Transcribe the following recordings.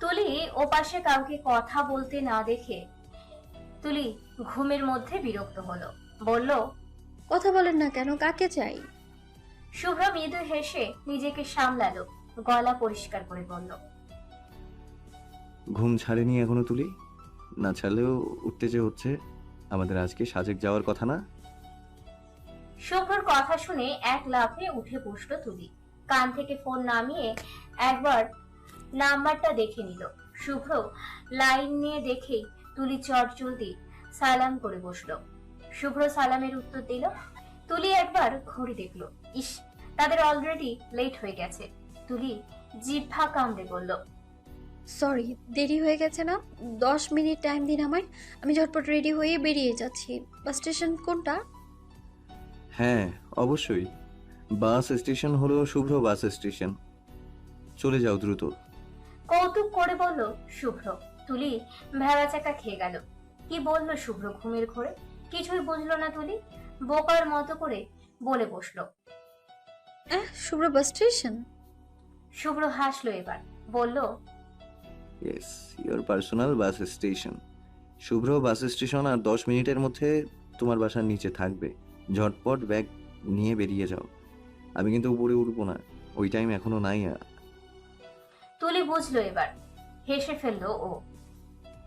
তুলি ওপাশে কাউকে কথা বলতে না দেখে তুলি ঘুমের মধ্যে বিরক্ত হলো। বলল কথা বলেন না কেন? কাকে চাই? শুভ্র মৃদু হেসে নিজেকে সামলালো গলা পরিষ্কার করে বলল ঘুম ছাড়েনি এখনও তুলি? না ছাড়লেও উঠতে যে হচ্ছে আমাদের আজকে সাজেক যাওয়ার কথা না? শুভ্রর কথা শুনে এক লাফে উঠে বসল তুলি। কান থেকে ফোন নামিয়ে একবার নাম্বারটা দেখে নিল। শুভ্র লাইন নিয়ে দেখেই তুলি চট জলদি সালাম করে বসল। শুভ্র সালামের উত্তর দিল তুলি একবার ঘড়ি দেখল। ইস তাদের অলরেডি লেট হয়ে গেছে। তুলি জিভা কামড়ে বলল সরি দেরি হয়ে গেছে না? দশ মিনিট টাইম দিন আমায়। আমি ঝটপট রেডি হয়ে বেরিয়ে যাচ্ছি। বাস স্টেশন কোনটা? হ্যাঁ অবশ্যই। বাস স্টেশন হলো শুভ্র বাস স্টেশন চলে যাও দ্রুত। কৌতুক করে বলল শুভ্র। তুলি ভেড়া চাকা খেয়ে গেল। কি বলল শুভ্র ঘুমের ঘোরে? কিছুই বুঝলো না তুলি। বোকার মতো করে বলে বসল। আহ শুভ্র বাস স্টেশন শুভ্র হাসলো এবার। বলল yes your personal bus station Shuvro bus station আর দশ মিনিটের মধ্যে তোমার বাসার নিচে থাকবে। ঝটপট ব্যাগ নিয়ে বেরিয়ে যাও। আমি কিন্তু উপরে উঠবো না। ওই টাইম এখনও নাই আর। তুলি বুঝলো এবার। হেসে ফেলল ও।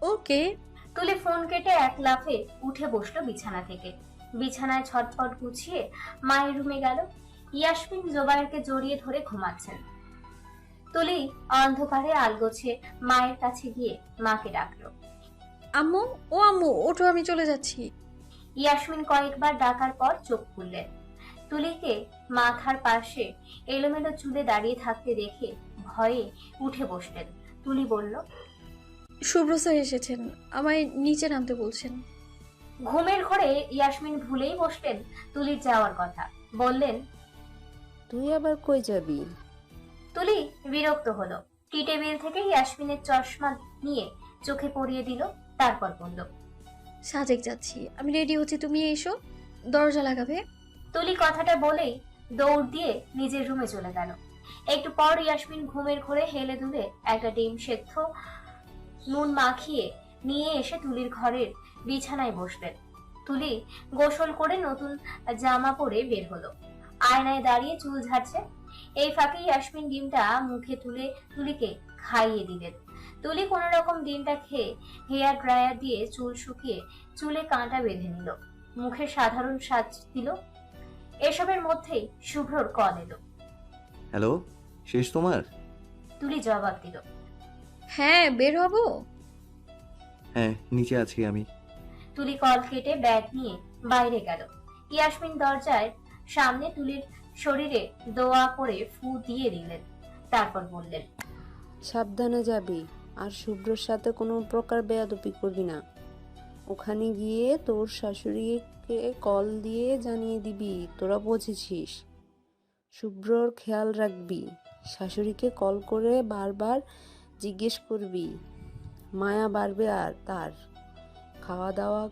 ওকে। তুলি ফোন কেটে এক লাফে উঠে বসল বিছানা থেকে। বিছানায় ছটফট গুছিয়ে মায়ের রুমে গেল। ইয়াসমিন জোবায়েরকে জড়িয়ে ধরে ঘুমাচ্ছেন। তুলি অন্ধকারে আলগোছে মায়ের কাছে গিয়ে মাকে ডাকলো। আম্মু ও আম্মু ওঠো আমি চলে যাচ্ছি। ইয়াসমিন কয়েকবার ডাকার পর চোখ খুললেন। তুলিকে মাথার পাশে এলোমেলো চুলে দাঁড়িয়ে থাকতে দেখে ভয়ে উঠে বসলেন। তুলি বলল শুভ্র স্যার এসেছেন আমায় নিচে নামতে বলছেন। ঘুমের ঘরে ইয়াসমিন ভুলেই বসলেন তুলির যাওয়ার কথা। বললেন তুই আবার কই যাবি? তুলি বিরক্ত হলো। টি টেবিল থেকে ইয়াসমিনের চশমা নিয়ে চোখে পরিয়ে দিল তারপর বলল সাজেক যাচ্ছি আমি রেডি হচ্ছি তুমি এসো দরজা লাগাবে। তুলি কথাটা বলেই দৌড় দিয়ে নিজের রুমে চলে গেল। একটু পর ইয়াসমিন ঘুমের ঘোরে হেলে দুলে একটা ডিম সেদ্ধ নুন মাখিয়ে নিয়ে এসে তুলির ঘরের বিছানায় বসলেন। তুলি গোসল করে নতুন জামা পরে বের হলো। আয়নায় দাঁড়িয়ে চুল ঝাড়ছে। এই ফাঁকে ইয়াসমিন ডিমটা মুখে তুলে তুলিকে খাইয়ে দিলেন। তুলি কোনো রকম ডিমটা খেয়ে হেয়ার ড্রায়ার দিয়ে চুল শুকিয়ে চুলে কাঁটা বেঁধে নিল। মুখে সাধারণ সাজ দিল। এসবের মধ্যেই শুভ্রর কল এলো। হ্যালো শেষ তোমার? তুলি জবাব দিল। হ্যাঁ বের হব? হ্যাঁ নিচে আছি আমি। তুলি কল কেটে ব্যাগ নিয়ে বাইরে গেল। ইয়াসমিন দরজায় সামনে তুলির শরীরে দোয়া করে ফু দিয়ে দিলেন। তারপর বললেন সাবধানে যাবি আর শুভ্রর সাথে কোনো প্রকার বেয়াদপি করবি না। ওখানে গিয়ে তোর শাশুড়িকে কল দিয়ে জানিয়ে দিবি তোরা বুঝেছিস। শুভ্রর খেয়াল রাখবি। শাশুড়িকে কল করে বারবার জিজ্ঞেস করবি, মায়া বাড়বে আর তার? খাওয়া দাওয়া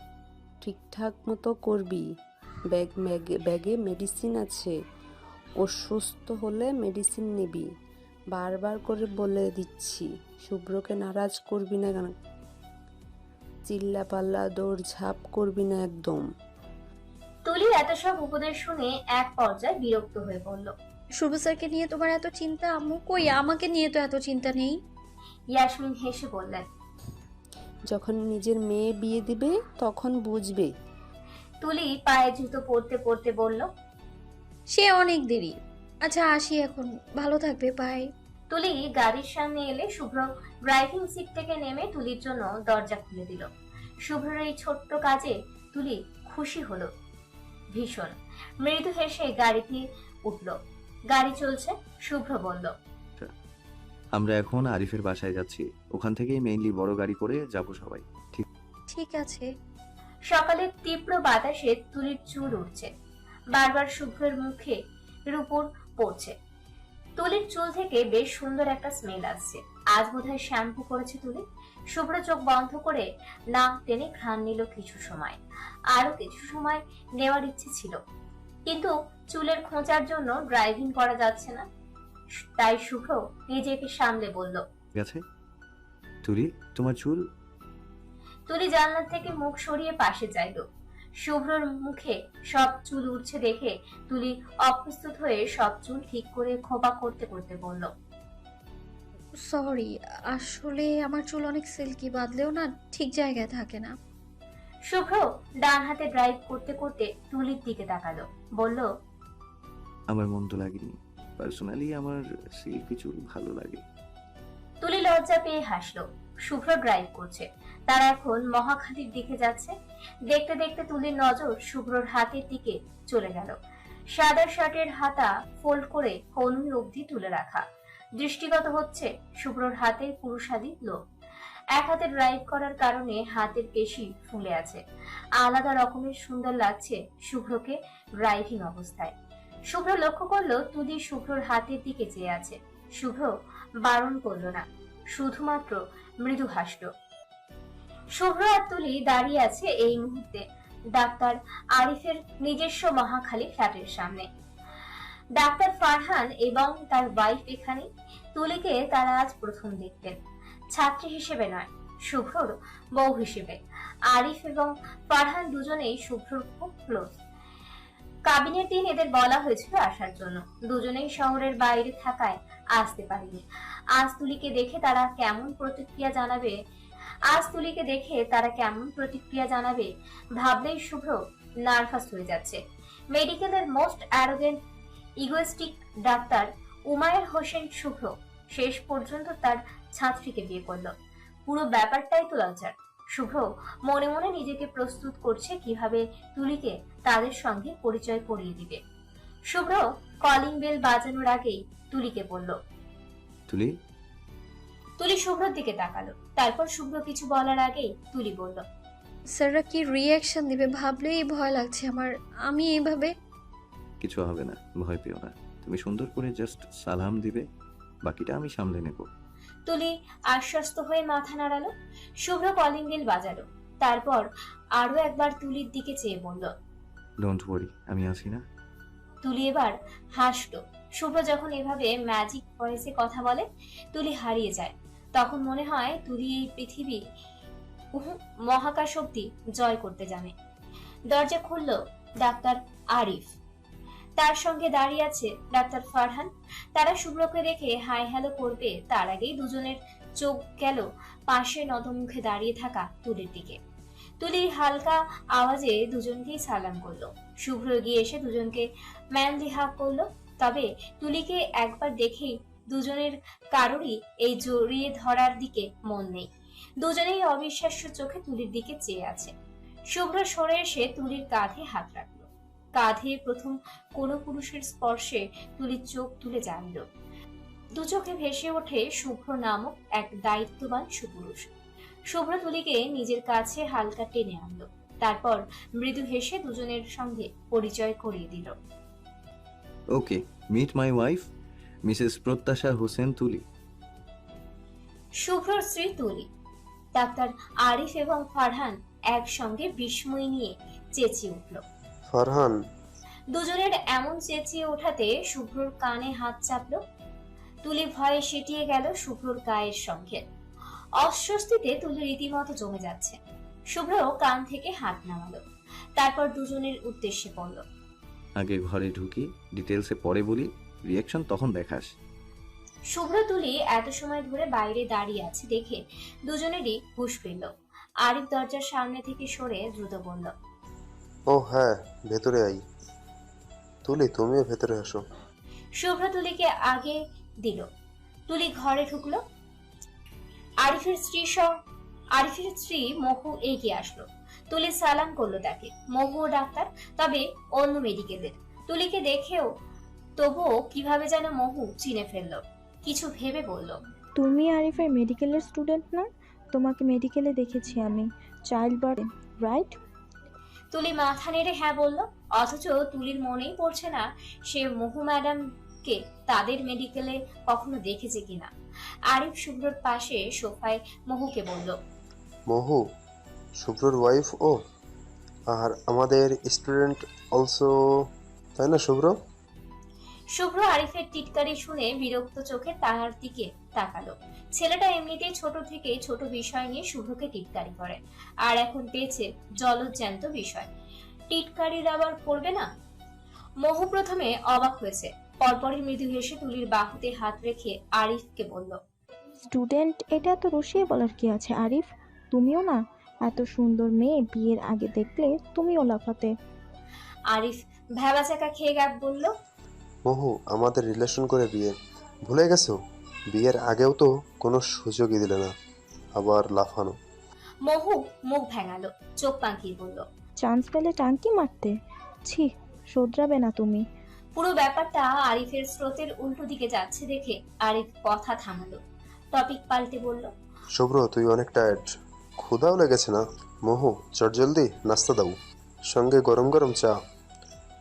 ঠিকঠাক মতো করবি? ব্যাগ ব্যাগে ব্যাগে মেডিসিন আছে ও অসুস্থ হলে মেডিসিন নিবি। বারবার করে বলে দিচ্ছি, শুভ্রকে নারাজ করবি না কেন? চিল্লা পাল্লা দৌড় ঝাঁপ করবি না একদম। এত সব উপদেশ শুনে এক পর্যায়ে বিরক্ত হয়ে বলল শুভ স্যারকে নিয়ে তোমার এত চিন্তা? আম্মু কই? আমাকে নিয়ে তো এত চিন্তা নেই। ইয়াসমিন হেসে বললেন যখন নিজের মেয়ে বিয়ে দিবে তখন বুঝবে। তুলি পায়ে জুতো পড়তে পড়তে বলল সে অনেক দেরি। আচ্ছা আসি এখন। ভালো থাকবে বাই তুলি গাড়ির সামনে এলে শুভ্র ড্রাইভিং সিট থেকে নেমে তুলির জন্য দরজা খুলে দিল। শুভ্রর এই ছোট্ট কাজে তুলি খুশি হলো। ভীষণ। মৃদু হেসে গাড়িতে উঠল। গাড়ি চলছে শুভ্র বলল। আমরা এখন আরিফের বাসায় যাচ্ছি। ওখান থেকেই মেইনলি বড় গাড়ি করে যাব সবাই। ঠিক? ঠিক আছে। সকালে তীব্র বাতাসে তুলির চুল উঠছে বারবার শুভ্রের মুখে রূপর পড়ছে। তুলির চুল থেকে বেশ সুন্দর একটা স্মেল আসছে। আজ বোধহয় শ্যাম্পু করেছে তুলি। শুভ্র চোখ বন্ধ করে নাক টেনে ঘ্রাণ নিল কিছু সময়। আরও কিছু সময় নেওয়ার ইচ্ছে ছিল। কিন্তু চুলের খোঁচার জন্য ড্রাইভিং করা যাচ্ছে না। তাই শুভ্র নিজেকে সামলে বলল গেছে তুলি তোমার চুল? তুলি জানলার থেকে মুখ সরিয়ে পাশে চাইল। শুভ্রর মুখে সব চুল উঠছে দেখে তুলি অপ্রস্তুত হয়ে সব চুল ঠিক করে খোপা করতে করতে বলল সরি আসলে আমার চুল অনেক সিল্কি বাঁধলেও না ঠিক জায়গায় থাকে না। শুভ্র ডান হাতে ড্রাইভ করতে করতে তুলির দিকে তাকালো বলল আমার মন্দ লাগেনি। পার্সোনালি আমার সিল্কি চুল ভালো লাগে। তুলি লজ্জা পেয়ে হাসলো। শুভ্র ড্রাইভ করছে। তারা এখন মহাখালীর দিকে যাচ্ছে। দেখতে দেখতে তুলির নজর শুভ্রর হাতের দিকে চলে গেল। সাদা শার্টের হাতা ফোল্ড করে কনুই অবধি তুলে রাখা। দৃষ্টিগত হচ্ছে শুভ্রর হাতে পুরুষাদি লোক এক হাতে ড্রাইভ করার কারণে হাতের পেশি ফুলে আছে। আলাদা রকমের সুন্দর লাগছে শুভ্রকে ড্রাইভিং অবস্থায়। শুভ্র লক্ষ্য করল তুদি শুভ্রর হাতের দিকে চেয়ে আছে। শুভ্র বারণ করল না, শুধুমাত্র মৃদু হাসল। শুভ্র আর তুলি দাঁড়িয়ে আছে এই মুহূর্তে। ডাক্তার আরিফের নিজস্ব মহাখালী ফ্ল্যাটের সামনে। ডাক্তার ফারহান এবং তার ওয়াইফ এখানে। তুলিকে তারা আজ প্রথম দেখতেন ছাত্রী হিসেবে নয়, শুভ্রর বউ হিসেবে। আরিফ এবং ফারহান দুজনেই শুভ্রর খুব ক্লোজ কাবিনের দিন এদের বলা হয়েছিল আসার জন্য। দুজনেই শহরের বাইরে থাকায় আসতে পারেনি। আজ তুলিকে দেখে তারা কেমন প্রতিক্রিয়া জানাবে? আজ তুলিকে দেখে তারা কেমন প্রতিক্রিয়া জানাবে? ভাবলেই শুভ্র নার্ভাস হয়ে যাচ্ছে। মেডিকেলের most arrogant egoistic doctor Umayer Hossain Shuvro শেষ পর্যন্ত তার ছাত্রীকে বিয়ে করল। পুরো ব্যাপারটাই তো লজ্জার শুভ্র মনে মনে নিজেকে প্রস্তুত করছে কীভাবে তুলিকে তাদের সঙ্গে পরিচয় করিয়ে দিবে। শুভ্র কলিং বেল বাজানোর আগেই তুলিকে বলল তুলি? তুলি শুভ্রর দিকে তাকালো। তারপর শুভ্র কিছু বলার আগেই তুলি বলল স্যাররা কি রিয়াকশন দিবে? ভাবলেই ভয় লাগছে আমার। আমি এইভাবে কিছু হবে না ভয় পেও না। তুমি সুন্দর করে জাস্ট সালাম দিবে বাকিটা আমি সামলে নেব। তুলি আশ্বস্ত হয়ে মাথা নাড়ালো। শুভ্র কলিং বেল বাজালো। তারপর আরও একবার তুলির দিকে চেয়ে বলল ডোন্ট ওয়ারি আমি আছি না। তুলি এবার হাসলো। শুভ্র যখন এভাবে ম্যাজিক ভয়েসে কথা বলে তুলি হারিয়ে যায়। তখন মনে হয় তুলি এই পৃথিবী মহাকাশ অব্দি জয় করতে জানে। দরজা খুলল ডাক্তার আরিফ। তার সঙ্গে দাঁড়িয়ে আছে ডাক্তার ফারহান। তারা শুভ্রকে দেখে হাই হ্যালো করবে। তার আগেই দুজনের চোখ গেল পাশে নদমুখে দাঁড়িয়ে থাকা তুলির দিকে। তুলি হালকা আওয়াজে দুজনকেই সালাম করল। শুভ্র গিয়ে এসে দুজনকে ম্যানলি হাক করল। তবে তুলিকে একবার দেখেই দুজনের কারোরই এই জড়িয়ে ধরার দিকে মন নেই। দুজনেই অবিশ্বাস্য চোখে তুলির দিকে চেয়ে আছে। শুভ্র সরে এসে তুলির কাঁধে হাত রাখল। কাঁধে প্রথম কোনো পুরুষের স্পর্শে তুলির চোখ তুলে জানল। দু চোখে ভেসে ওঠে শুভ্র নামক এক দায়িত্ববান সুপুরুষ। শুভ্র তুলিকে নিজের কাছে হালকা টেনে আনলো। তারপর মৃদু হেসে দুজনের সঙ্গে পরিচয় করিয়ে দিল। Okay meet my wife Mrs Prottasha Hossain Tuli শুভ্র স্ত্রী তুলি। ডাক্তার আরিফ এবং ফারহান একসঙ্গে বিস্ময় নিয়ে চেঁচিয়ে উঠল। ফারহান। দুজনের এমন চেঁচিয়ে ওঠাতে শুভ্রর কানে হাত চাপলো। তুলি ভয়ে সেটিয়ে গেল শুভ্রর গায়ের সঙ্গে। অস্বস্তিতে তুলি রীতিমতো জমে যাচ্ছে। শুভ্র কান থেকে হাত নামালো। তারপর দুজনের উদ্দেশ্যে পড়ল আগে ঘরে ঢুকি ডিটেলসে পরে বলি রিয়াকশন তখন দেখাস। শুভ্র তুলি এত সময় ধরে বাইরে দাঁড়িয়ে আছে দেখে দুজনেরই হুশ ফিরল। আরিফ দরজার সামনে থেকে সরে দ্রুত বলল ও হ্যাঁ ভেতরে আই। তুলি তুমিও ভেতরে আসো। শুভ্র তুলিকে আগে দিল। তুলি ঘরে ঢুকলো। আরিফের স্ত্রী সহ আরিফের স্ত্রী মহু এগিয়ে আসলো। তুলি সালাম করল তাকে। মহুও ডাক্তার তবে অন্য মেডিকেলের। তুলিকে দেখেও তবুও কীভাবে যেন মহু চিনে ফেলল। কিছু ভেবে বলল তুমি আরিফের মেডিকেলের স্টুডেন্ট না তোমাকে মেডিকেলে দেখেছি আমি। Child birth right? তুলি মাথা নেড়ে হ্যাঁ বলল, অথচ তুলির মনেই পড়ছে না সে মহু ম্যাডামকে তাদের মেডিকেলে কখনো দেখেছে কিনা। আরিফ শুভ্রর পাশে সোফায় মহুকে বলল, মহু, শুভ্রর ওয়াইফ ও? আর আমাদের স্টুডেন্ট অলসো তাই না শুভ্র? শুভ্র আরিফের টিটকারি শুনে বিরক্ত চোখে তার দিকে তাকালো। ছেলেটা এমনিতেই ছোট থেকে ছোট বিষয় নিয়ে শুভ্রকে টিটকারি করে আর এখন পেয়েছে জলজ্যান্ত বিষয়। টিটকারির আবার করবে না? মোহ প্রথমে অবাক হয়েছে। পরপরই মৃদু হেসে তুলির বাহুতে হাত রেখে আরিফকে বলল স্টুডেন্ট এটা তো রসিয়ে বলার কি আছে আরিফ? তুমিও না? এত সুন্দর মেয়ে বিয়ের আগে দেখলে তুমিও লাফাতে। আরিফ ভেবা চাকা খেয়ে গাপ বলল মহু আমাদের রিলেশন করে বিয়ে। ভুলে গেছো? বিয়ের আগেও তো কোনো সুযোগই দিলে না। আবার লাফানো। মহু মুখ ভেঙালো চোখ পাকিয়ে বলল চান্স পেলে টাঙ্কি মারতে? ছি শোধরাবে না তুমি। পুরো ব্যাপারটা আরিফের স্রোতের উল্টো দিকে যাচ্ছে দেখে আরিফ কথা থামালো। টপিক পাল্টে বলল শুভ্র তুই অনেক টায়ার্ড ক্ষুধাও লেগেছে না? মহু চট জলদি নাস্তা দাও। সঙ্গে গরম গরম চা।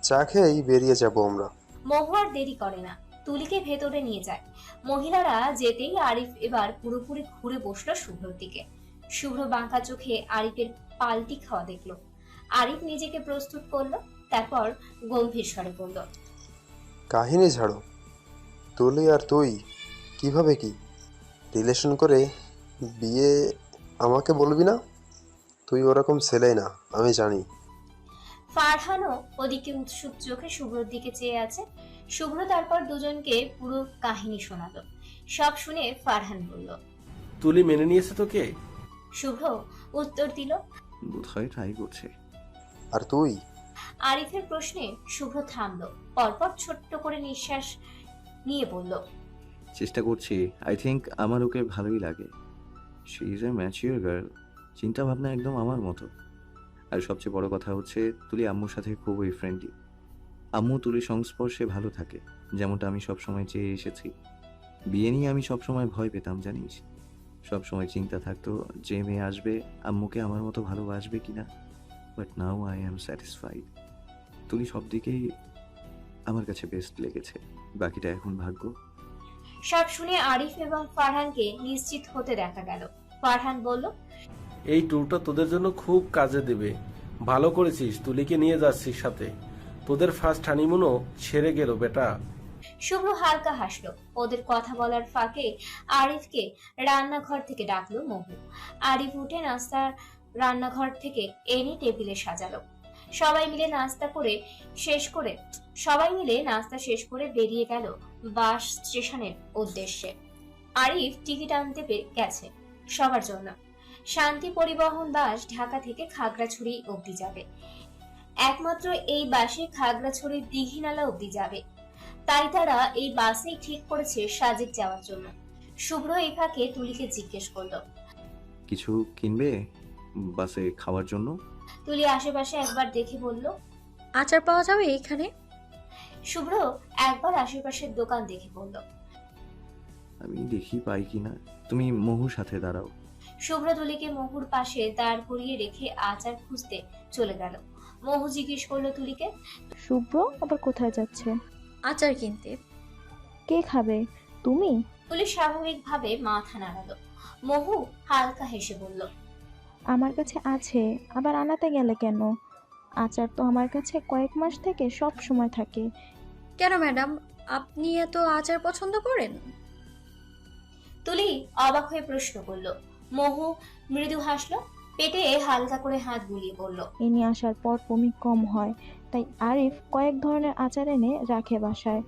চা খেয়েই বেরিয়ে যাব আমরা। মহু আর দেরি করে না। তুলিকে ভেতরে নিয়ে যায়। মহিলারা যেতেই আরিফ এবার পুরোপুরি ঘুরে বসল শুভ্রর দিকে। শুভ্র বাঁকা চোখে আরিফের পাল্টি খাওয়া দেখল। আরিফ নিজেকে প্রস্তুত করল, তারপর গম্ভীর স্বরে বলল, কাহিনী ঝাড়ো তুলি আর তুই, কীভাবে কি? রিলেশন করে বিয়ে আমাকে বলবি না? তুই ওরকম ছেলেই না, আমি জানি। ফারহানও ওদিকে উৎসুক চোখে শুভ্রর দিকে চেয়ে আছে। শুভ্র তারপর দুজনকে পুরো কাহিনী শোনালো। সব শুনে ফারহান বলল তুলি মেনে নিয়েছে তোকে? শুভ্র উত্তর দিল বোধহয় ট্রাই করছে। আর তুই? আরিফের প্রশ্নে শুভ্র থামলো পরপর ছোট্ট করে নিঃশ্বাস নিয়ে বলল চেষ্টা করছি। আই থিঙ্ক আমার ওকে ভালোই লাগে। She is a mature girl চিন্তা ভাবনা একদম আমার মতো। আর সবচেয়ে বড় কথা হচ্ছে, তুলি আম্মুর সাথে খুবই ফ্রেন্ডলি আম্মু তুলির সংস্পর্শে ভালো থাকে, যেমনটা আমি সবসময় চেয়ে এসেছি। বিয়ে নিয়ে আমি সবসময় ভয় পেতাম, জানিস? সবসময় চিন্তা থাকতো যে মেয়ে আসবে, আম্মুকে আমার মতো ভালোবাসবে কিনা? But now I am satisfied Tuli সব দিকেই আমার কাছে বেস্ট লেগেছে। বাকিটা এখন ভাগ্য। সব শুনে আরিফ এবং ফারহানকে নিশ্চিত হতে দেখা গেল। ফারহান বলল এই ট্যুরটা তোদের জন্য খুব কাজে দেবে। ভালো করেছিস, তুলিকে নিয়ে যাচ্ছিস সাথে। তোদের ফার্স্ট হানিমুনও সেরে গেল, বেটা। শুভ্র হালকা হাসলো। ওদের কথা বলার ফাঁকে আরিফকে রান্নাঘর থেকে ডাকলো মহু। আরিফ উঠে নাস্তার রান্নাঘর থেকে এনে টেবিলে সাজালো। সবাই মিলে নাস্তা করে শেষ করে, সবাই মিলে নাস্তা শেষ করে বেরিয়ে গেল বাস স্টেশনের উদ্দেশ্যে। আরিফ টিকিট আনতে গেছে সবার জন্য। শান্তি পরিবহন বাস ঢাকা থেকে খাগড়াছড়ি অবধি যাবে। একমাত্র এই বাসে খাগড়াছড়ির দীঘিনালা অবধি যাবে। তাই তারা এই বাসেই ঠিক করেছে সাজেক যাওয়ার জন্য। শুভ্র এই ফাঁকে তুলিকে জিজ্ঞেস করল। কিছু কিনবে বাসে খাওয়ার জন্য? তুলি আশেপাশে একবার দেখে বলল আচার পাওয়া যাবে এখানে শুভ্র একবার আশেপাশের দোকান দেখে বলল আমি দেখি পাই কিনা। তুমি মহু সাথে দাঁড়াও। শুভ্র তুলিকে মহুর পাশে দাঁড় করিয়ে রেখে আচার খুঁজতে চলে গেল। মহু জিজ্ঞেস করল তুলিকে শুভ্র আবার কোথায় যাচ্ছে? আচার কিনতে। কে খাবে? তুমি? তুলি স্বাভাবিকভাবে মাথা নাড়ালো। মহু হালকা হেসে বলল আমার কাছে আছে আবার আনাতে গেলে কেন? আচার তো আমার কাছে কয়েক মাস থেকে সব সময় থাকে। কেন ম্যাডাম? আপনি এত আচার পছন্দ করেন? তুলি অবাক হয়ে প্রশ্ন করল মহু মৃদু হাসলো পেটে হালকা করে হাত বুলিয়ে বলল এ নিয়ে আসার পর বমি কম হয় তাই আরিফ কয়েক ধরনের আচার এনে রাখে বাসায়।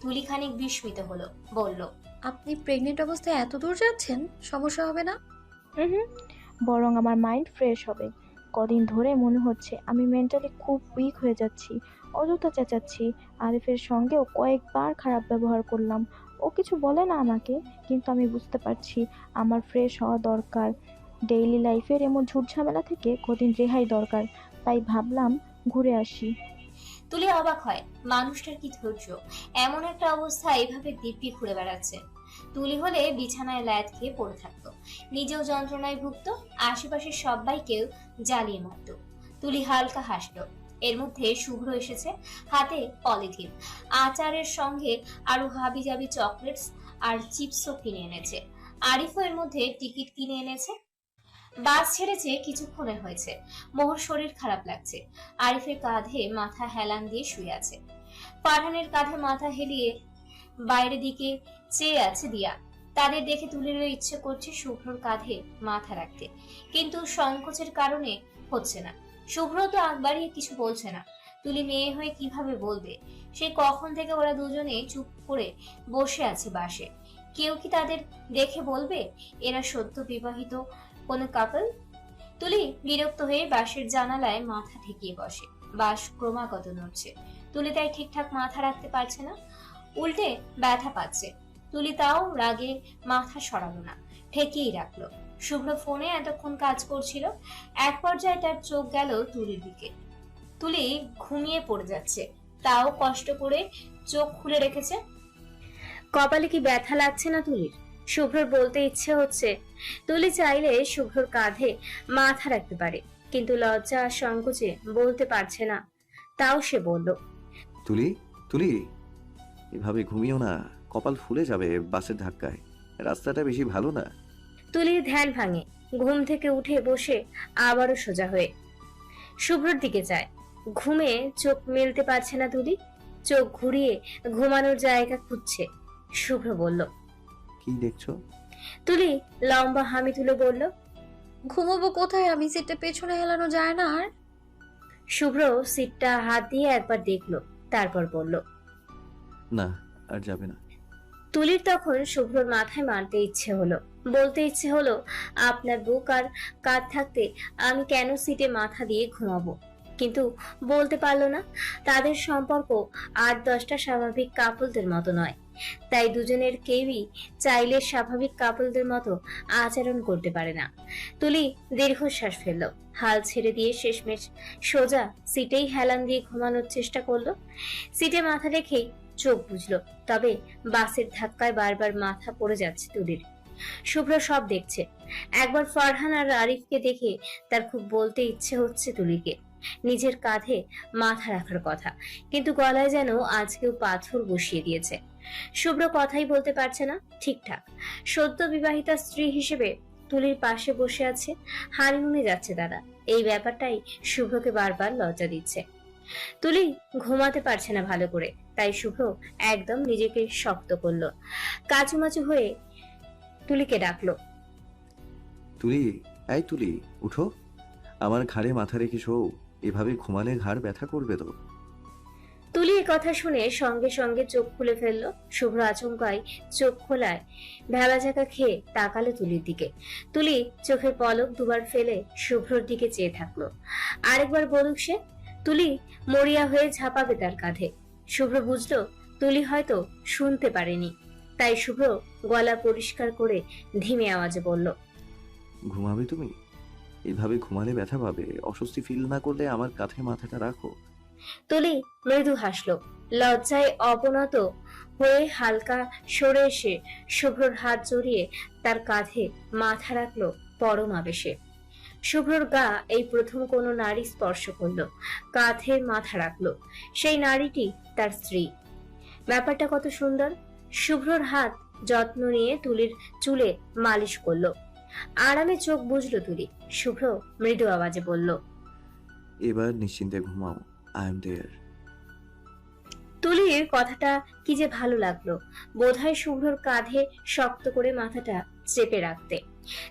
তুলি খানিক বিস্মিত হলো বলল আপনি প্রেগনেন্ট অবস্থায় এত দূর যাচ্ছেন? সমস্যা হবে না? হুম বরং আমার মাইন্ড ফ্রেশ হবে। কদিন ধরে মনে হচ্ছে আমি মেন্টালি খুব উইক হয়ে যাচ্ছি অযথা চেঁচাচ্ছি। আরিফের সঙ্গেও কয়েকবার খারাপ ব্যবহার করলাম ও কিছু বলে না আমাকে, কিন্তু আমি বুঝতে পারছি আমার ফ্রেশ হওয়া দরকার। ডেইলি লাইফের এমন ঝুটঝামেলা থেকে কদিন রেহাই দরকার, তাই ভাবলাম ঘুরে আসি। তুলি অবাক হয়, মানুষটার কি ধৈর্য? এমন একটা অবস্থা এইভাবে দিব্যি ঘুরে বেড়াচ্ছে। তুলি হলে বিছানায় ল্যাদ খেয়ে পড়ে থাকতো। নিজেও যন্ত্রণায় ভুগত, আশেপাশের সবাইকেও জ্বালিয়ে মারত। তুলি হালকা হাসলো এর মধ্যে শুভ্র এসেছে। হাতে পলিথিন। আচারের সঙ্গে আরও হাবি জাবি চকলেটস আর চিপসও কিনে এনেছে। আরিফও এর মধ্যে টিকিট কিনে এনেছে। বাস ছেড়েছে কিছুক্ষণের হয়েছে। মোহর শরীর খারাপ লাগছে। আরিফের কাঁধে মাথা হেলান দিয়ে শুয়ে আছে। ফারহানের কাঁধে মাথা হেলিয়ে বাইরের দিকে চেয়ে আছে দিয়া। তাদের দেখে তুলিরও ইচ্ছে করছে শুভ্রর কাঁধে মাথা রাখতে। কিন্তু সংকোচের কারণে হচ্ছে না। শুভ্র তো আগ বাড়িয়ে কিছু বলছে না। তুলি মেয়ে হয়ে কীভাবে বলবে? সে কখন থেকে ওরা দুজনে চুপ করে বসে আছে বাসে? কেউ কি তাদের দেখে বলবে? এরা সদ্য বিবাহিত কোনো কাপল তুলি বিরক্ত হয়ে বাসের জানালায় মাথা ঠেকিয়ে বসে। বাস ক্রমাগত নড়ছে। তুলি তাই ঠিকঠাক মাথা রাখতে পারছে না। উল্টে ব্যথা পাচ্ছে। তুলি তাও রাগে মাথা সরালো না। ঠেকিয়েই রাখল। শুভ্র ফোনে এতক্ষণ কাজ করছিল। এক পর্যায়ে তার চোখ গেল তুলির দিকে। তুলি ঘুমিয়ে পড়ে যাচ্ছে। তাও কষ্ট করে চোখ খুলে রেখেছে। কপালে কি ব্যথা লাগছে না তুলির? শুভ্রর বলতে ইচ্ছে হচ্ছে। তুলি চাইলে শুভ্রর কাঁধে মাথা রাখতে পারে, কিন্তু লজ্জা আর সংকোচে বলতে পারছে না। তাও সে বলল, তুলি তুলি, এভাবে ঘুমিও না। কপাল ফুলে যাবে বাসের ধাক্কায়। রাস্তাটা বেশি ভালো না। তুলির ধ্যান ভাঙে ঘুম থেকে উঠে বসে আবারও সোজা হয়ে। শুভ্রর দিকে যায়। ঘুমে চোখ মেলতে পারছে না তুলি। চোখ ঘুরিয়ে ঘুমানোর জায়গা খুঁজছে। শুভ্র বলল কি দেখছ? তুলি লম্বা হামি তুলে বলল ঘুমোবো কোথায়? আমি সিটটা পেছনে হেলানো যায় না আর। শুভ্র সিটটা হাত দিয়ে একবার দেখল তারপর বলল না আর যাবে না। তুলির তখন শুভ্রর মাথায় মারতে ইচ্ছে হলো। বলতে ইচ্ছে হলো, আপনার বুক আর কাঁধ থাকতে আমি কেন সিটে মাথা দিয়ে ঘুমাবো? কিন্তু বলতে পারল না। তাদের সম্পর্ক আট দশটা স্বাভাবিক কাপলদের মতো নয়। তাই দুজনের কেউই চাইলে স্বাভাবিক কাপলদের মতো আচরণ করতে পারে না। তুলি দীর্ঘশ্বাস ফেলল। হাল ছেড়ে দিয়ে শেষমেশ সোজা সিটেই হেলান দিয়ে ঘুমানোর চেষ্টা করল। সিটে মাথা রেখেই চোখ বুঝলো তবে বাসের ধাক্কায় বারবার মাথা পড়ে যাচ্ছে তুলির শুভ্র সব দেখছে। একবার ফারহান আর আরিফকে দেখে তার খুব বলতে ইচ্ছে হচ্ছে তুলিকে। নিজের কাঁধে মাথা রাখার কথা। কিন্তু গলায় যেন আজকেও পাথর বসিয়ে দিয়েছে। শুভ্র কথাই বলতে পারছে না। ঠিকঠাক। সদ্য বিবাহিতা স্ত্রী হিসেবে তুলির পাশে বসে আছে। হানিমুনে যাচ্ছে তারা। এই ব্যাপারটাই শুভ্রকে বারবার লজ্জা দিচ্ছে। তুলি ঘুমাতে পারছে না ভালো করে। তাই শুভ্র একদম নিজেকে শক্ত করল। কাচুমাচু হয়ে তুলিকে ডাকলো। তুলি এই তুলি উঠো। আমার ঘাড়ে মাথা রেখে শো এভাবে ঘুমালে ঘাড় ব্যথা করবে তো। তুলি এ কথা শুনে সঙ্গে সঙ্গে চোখ খুলে ফেলল। শুভ্র আচমকায় চোখ খোলায় ভেলা ঝাঁকা খেয়ে তাকালো তুলির দিকে। তুলি চোখের পলক দুবার ফেলে শুভ্রর দিকে চেয়ে থাকল। আরেকবার বলুক সে তুলি মরিয়া হয়ে ঝাঁপাবে তার কাঁধে। শুভ্র বুঝলো তুলি হয়তো শুনতে পারেনি। তাই শুভ্র গলা পরিষ্কার করে ধিমে আওয়াজে বলল ঘুমাবে তুমি? এভাবে ঘুমালে ব্যথা পাবে। অস্বস্তি ফিল না করলে আমার কাঁধে মাথাটা রাখো। তুলি মৃদু হাসলো। লজ্জায় অবনত হয়ে হালকা সরে এসে শুভ্রর হাত জড়িয়ে তার কাঁধে মাথা রাখল পরম আবেশে। শুভ্রর গা এই প্রথম কোনো নারী স্পর্শ করল। কাঁধে মাথা রাখল। সেই নারীটি তার স্ত্রী। ব্যাপারটা কত সুন্দর। শুভ্রর হাত যত্ন নিয়ে তুলির চুলে মালিশ করল। আরামে চোখ বুঝলো তুলি। শুভ্র মৃদু আওয়াজে বলল এবার নিশ্চিন্তে ঘুমাও। আই এম দেয়ার তুলির কথাটা কি যে ভালো লাগল। বোধহয় শুভ্রর কাঁধে শক্ত করে মাথাটা চেপে রাখতে।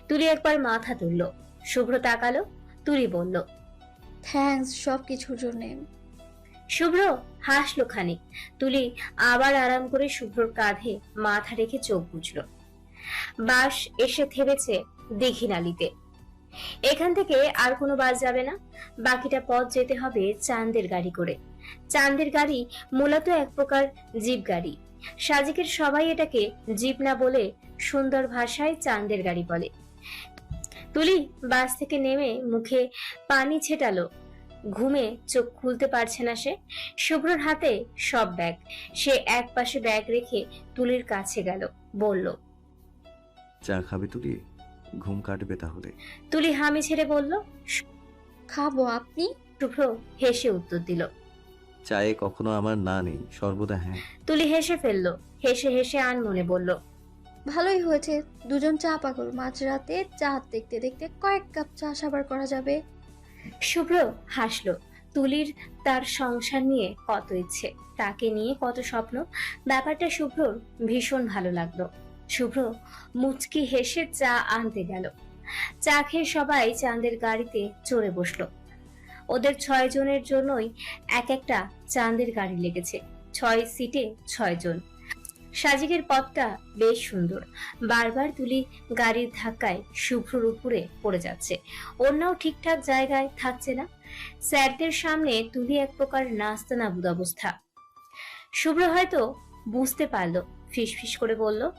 তুলি একবার মাথা তুললো। শুভ্র তাকালো তুলি বলল থ্যাঙ্কস সব কিছুর জন্যে। শুভ্র হাসলো খানিক। তুলি আবার আরাম করে শুভ্রর কাঁধে মাথা রেখে চোখ বুঝলো বাস এসে থেমেছে দীঘিনালিতে। এখান থেকে আর কোনো বাস যাবে না। বাকিটা পথ যেতে হবে চাঁদের গাড়ি করে। চাঁদের গাড়ি মূলত এক প্রকার জিপ গাড়ি। সাজিকের সবাই এটাকে জিপ না বলে সুন্দর ভাষায় চাঁদের গাড়ি বলে। তুলি বাস থেকে নেমে মুখে পানি ছেটালো। ঘুমে চোখ খুলতে পারছে না সে। শুভ্রর হাতে সব ব্যাগ। সে এক পাশে ব্যাগ রেখে তুলির কাছে গেল। বলল চা খাবে তুলি? ঘুম কাটবে তাহলে। তুলি হামি ছেড়ে বলল খাব আপনি? শুভ্র হেসে উত্তর দিল চায়ে কখনো আমার না নেই সর্বদা হ্যাঁ। তুলি হেসে ফেলল হেসে হেসে আন মনে বলল ভালোই হয়েছে। দুজন চা পাগল, মাঝরাতে চা দেখতে দেখতে কয়েক কাপ চা সাবার করা যাবে। শুভ্র হাসলো, তুলির তার সংসার নিয়ে কত ইচ্ছে, তাকে নিয়ে কত স্বপ্ন। ব্যাপারটা শুভ্রর ভীষণ ভালো লাগল। শুভ্র মুচকি হেসে চা আনতে গেল। চা খেয়ে সবাই চাঁদের গাড়িতে চড়ে বসল। ওদের ছয় জনের জন্যই এক একটা চাঁদের গাড়ি লেগেছে। ছয় সিটে ছয় জন। সাজিকের পথটা বেশ সুন্দর। বারবার তুলি গাড়ির ধাক্কায় শুভ্রর উপরে পড়ে যাচ্ছে। অন্যও ঠিকঠাক জায়গায় থাকছে না। স্যারদের সামনে তুলি এক প্রকার নাস্তানাবুদ অবস্থা। শুভ্র হয়তো বুঝতে পারল ফিস ফিস করে বলল